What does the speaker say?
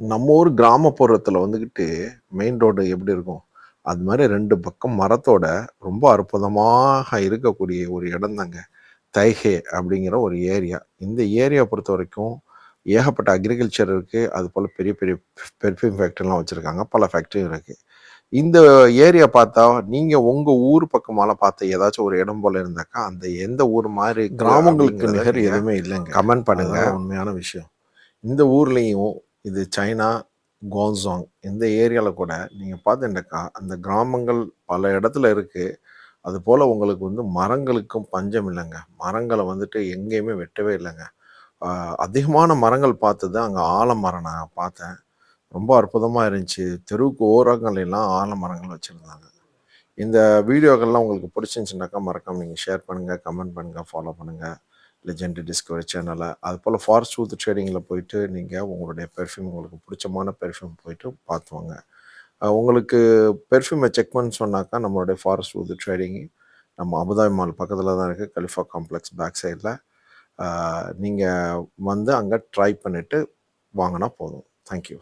நம்ம ஊர் கிராமப்புறத்தில் வந்துக்கிட்டு மெயின் ரோடு எப்படி இருக்கும்? அது மாதிரி ரெண்டு பக்கம் மரத்தோட ரொம்ப அற்புதமாக இருக்கக்கூடிய ஒரு இடம் தாங்க. தைஹே அப்படிங்கிற ஒரு ஏரியா இந்த ஏரியா பொறுத்த வரைக்கும் ஏகப்பட்ட அக்ரிகல்ச்சர் இருக்குது அது போல் பெரிய பெரிய பெர்ஃப்யூம் ஃபேக்ட்ரிலாம் வச்சுருக்காங்க. பல ஃபேக்ட்ரியும் இருக்குது இந்த ஏரியா பார்த்தா நீங்கள் உங்கள் ஊர் பக்கமால பார்த்த ஏதாச்சும் ஒரு இடம் போல் இருந்தாக்கா அந்த எந்த ஊர் மாதிரி கிராமங்களுக்கு நிகர் எதுவுமே இல்லைங்க. கமெண்ட் பண்ணுங்க. உண்மையான விஷயம். இந்த ஊர்லேயும் இது சைனா கோன்சாங் இந்த ஏரியாவில் கூட நீங்கள் பார்த்துட்டாக்கா அந்த கிராமங்கள் பல இடத்துல இருக்குது அது போல் உங்களுக்கு வந்து மரங்களுக்கும் பஞ்சம் இல்லைங்க. மரங்களை வந்துட்டு எங்கேயுமே வெட்டவே இல்லைங்க. அதிகமான மரங்கள் பார்த்தது அங்கே ஆலமரம் நான் பார்த்தேன். ரொம்ப அற்புதமாக இருந்துச்சு. தெருவுக்கு ஓரங்கள் ஆலமரங்கள் வச்சுருந்தாங்க. இந்த வீடியோக்கள்லாம் உங்களுக்கு பிடிச்சிருந்துச்சுனாக்கா மறக்காம நீங்கள் ஷேர் பண்ணுங்கள் கமெண்ட் பண்ணுங்கள் ஃபாலோ பண்ணுங்கள் லெஜெண்ட் டிஸ்கவரி சேனலை அது போல் ஃபாரஸ்ட் ஊத் ட்ரேடிங்கில் போயிட்டு நீங்கள் உங்களுடைய பெர்ஃப்யூம் உங்களுக்கு பிடிச்சமான பெர்ஃப்யூம் போயிட்டு பார்த்துவாங்க உங்களுக்கு பெர்ஃப்யூமை செக் பண்ண சொன்னாக்கா நம்மளுடைய ஃபாரஸ்ட் ஊத் ட்ரேடிங் நம்ம அபுதாபி மால் பக்கத்தில் தான் இருக்குது கலிஃபா காம்ப்ளெக்ஸ் பேக் சைடில் நீங்கள் வந்து அங்கே ட்ரை பண்ணிவிட்டு வாங்கினா போதும். தேங்க்யூ